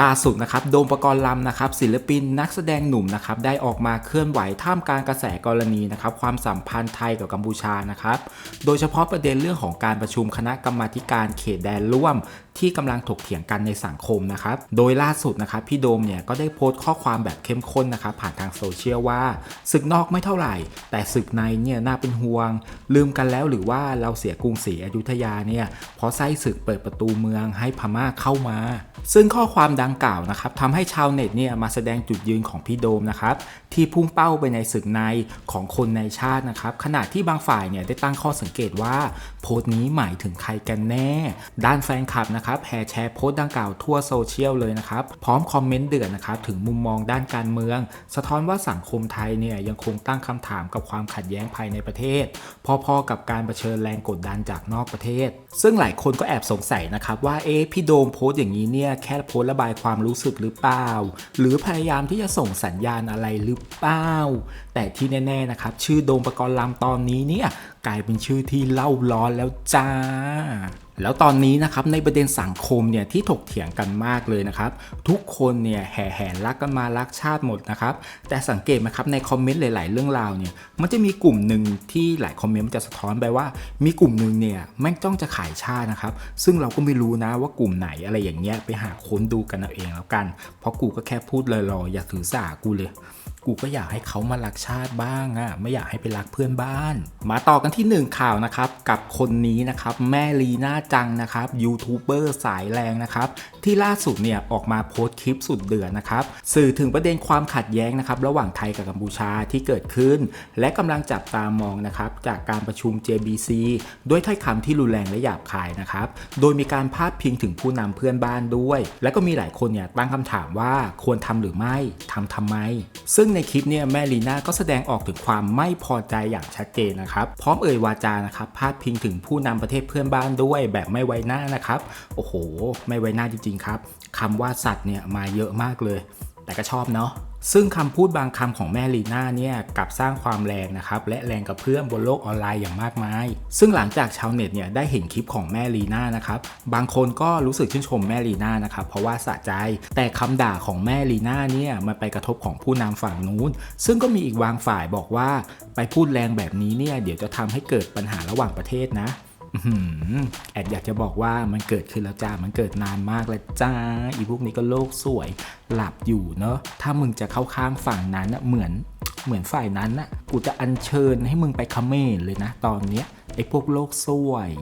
ล่าสุดนะครับโดมประกรณ์ลำนะครับศิลปินนักแสดงหนุ่มนะครับได้ออกมาเคลื่อนไหวท่ามกลางกระแสกรณีนะครับความสัมพันธ์ไทยกับกัมพูชานะครับโดยเฉพาะประเด็นเรื่องของการประชุมคณะกรรมาการเขตแดนร่วม ที่กำลังถกเถียงกันในสังคมนะครับโดยล่าสุดนะครับพี่โดมเนี่ยก็ได้โพสต์ข้อความแบบเข้มข้นนะครับผ่านทางโซเชียลว่าศึกนอกไม่เท่าไหร่ แต่ศึกในเนี่ยน่าเป็นห่วง ลืมกันแล้วหรือว่าเราเสียกรุงศรีอยุธยาเนี่ยเพราะไส้ศึกเปิดประตูเมืองให้พม่าเข้ามา ซึ่งข้อความดังกล่าวนะครับทำให้ชาวเน็ตเนี่ยมาแสดงจุดยืนของพี่โดมนะครับที่พุ่งเป้าไปในศึกในของคนในชาตินะครับขณะที่บางฝ่ายเนี่ยได้ตั้งข้อสังเกตว่าโพสต์นี้หมายถึงใครกันแน่ ด้านแฟนคลับนะครับแห่แชร์โพสต์ดังกล่าวทั่วโซเชียลเลยนะครับพร้อมคอมเมนต์เดือดนะครับถึงมุมมองด้านการเมือง สะท้อนว่าสังคมไทยเนี่ยยังคงตั้งคำถามกับความขัดแย้งภายในประเทศ พอๆกับการเผชิญแรงกดดันจากนอกประเทศ ซึ่งหลายคนก็แอบสงสัยนะครับว่าเอ๊ะพี่โดมโพสต์อย่างนี้เนี่ยแค่โพสระบายความรู้สึกหรือเปล่า หรือพยายามที่จะส่งสัญญาณอะไรหรือเปล่า แต่ที่แน่ๆนะครับ ชื่อโดมประกรณ์ลำตอนนี้เนี่ยกลายเป็นชื่อที่เล่าร้อนแล้วจ้า แล้วตอนนี้นะครับในประเด็นสังคมเนี่ยที่ถกเถียงกันมากเลยนะครับ ทุกคนเนี่ยแห่แหนรักกันมารักชาติหมดนะครับ แต่สังเกตไหมครับในคอมเมนต์หลาย ๆ เรื่องราวเนี่ยมันจะมีกลุ่มหนึ่งที่หลายคอมเมนต์มันจะสะท้อนไปว่า มีกลุ่มหนึ่งเนี่ยแม่งจ้องจะขายชาตินะครับ ซึ่งเราก็ไม่รู้นะว่ากลุ่มไหนอะไรอย่างเงี้ยไปหาค้นดูกันเอาเองแล้วกัน เพราะกูก็แค่พูดลอยๆอย่าถือสากูเลย กูก็อยากให้เขามารักชาติบ้างอะไม่อยากให้ไปรักเพื่อนบ้าน มาต่อกันที่หนึ่งข่าวนะครับ กับคนนี้นะครับ แม่ลีน่าจังนะครับยูทูบเบอร์สายแรงนะครับ ที่ล่าสุดเนี่ยออกมาโพสต์คลิปสุดเดือดนะครับ สื่อถึงประเด็นความขัดแย้งนะครับระหว่างไทยกับกัมพูชาที่เกิดขึ้น และกำลังจับตามองนะครับจากการประชุม JBC ด้วยถ้อยคำที่รุนแรงและหยาบคายนะครับโดยมีการพาดพิงถึงผู้นำเพื่อนบ้านด้วย และก็มีหลายคนเนี่ยตั้งคำถามว่าควรทำหรือไม่ทำทำไม ซึ่งในคลิปเนี่ยแม่ลีน่าก็แสดงออกถึงความไม่พอใจอย่างชัดเจนนะครับพร้อมเอ่ยวาจานะครับพาดพิงถึงผู้นำประเทศเพื่อนบ้านด้วยแบบไม่ไว้หน้านะครับโอ้โห ไม่ไว้หน้าจริงๆครับคำว่าสัตว์เนี่ยมาเยอะมากเลย แต่ก็ชอบเนาะ ซึ่งคำพูดบางคำของแม่ลีน่าเนี่ยกลับสร้างความแรงนะครับและแรงกับเพื่อนบนโลกออนไลน์อย่างมากมาย ซึ่งหลังจากชาวเน็ตเนี่ยได้เห็นคลิปของแม่ลีน่านะครับบางคนก็รู้สึกชื่นชมแม่ลีน่านะครับเพราะว่าสะใจ แต่คำด่าของแม่ลีน่าเนี่ยมันไปกระทบของผู้นำฝั่งนู้น ซึ่งก็มีอีกบางฝ่ายบอกว่า ไปพูดแรงแบบนี้เนี่ยเดี๋ยวจะทำให้เกิดปัญหาระหว่างประเทศนะ แอดอยากจะบอกว่ามันเกิดขึ้นแล้วจ้า มันเกิดนานมากแล้วจ้า อีพวกนี้ก็โลกสวยหลับอยู่เนอะ ถ้ามึงจะเข้าข้างฝั่งนั้นนะเหมือนเหมือนฝ่ายนั้นน่ะกูจะอัญเชิญให้มึงไปเขมรเลยนะ ตอนเนี้ยไอ้พวกโลกสวย